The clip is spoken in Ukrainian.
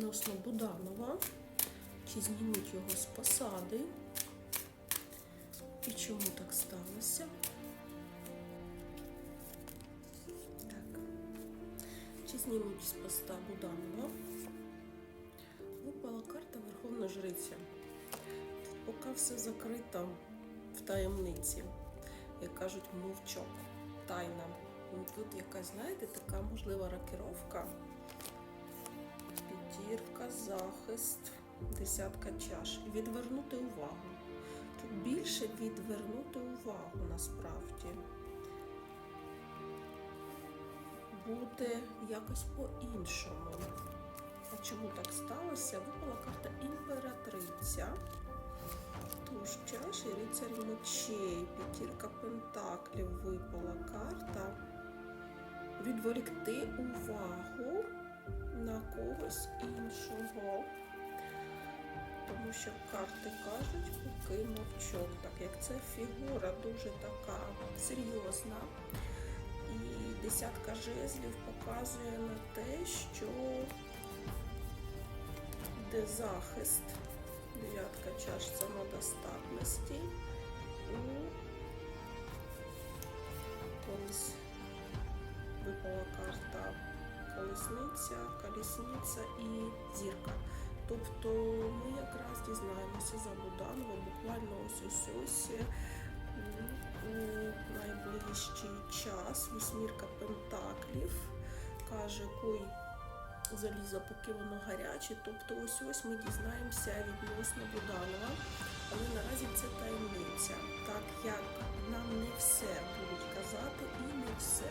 відносно Буданова. Чи знімуть його з посади? І чому так сталося? Так. Чи знімуть з поста Буданова? Випала карта Верховна Жриця. Тут поки все закрито в таємниці. Як кажуть, мовчок, тайна. Ну, Тут якась, знаєте, така можлива рокіровка. П'ятірка, захист, десятка чаш. Відвернути увагу. Тут більше відвернути увагу насправді. Буде якось по-іншому. А чому так сталося? Випала карта імператриця. Туж чаш і рицарь мечей, п'ятірка пентаклів випала карта. Відволікти увагу на когось іншого. Тому що карти кажуть, поки мовчок, так як це фігура дуже така серйозна. І десятка жезлів показує на те, що де захист, дев'ятка чаш самодостатності у колись випала карта колесниця, колісниця і зірка. Тобто ми якраз дізнаємося за Буданова буквально ось ось ось у найближчий час. Вісьмірка Пентаклів каже, куй залізо, поки воно гаряче. Тобто ось ось ми дізнаємося відносно Буданова, але наразі це таємниця. Так як нам не все будуть казати і не все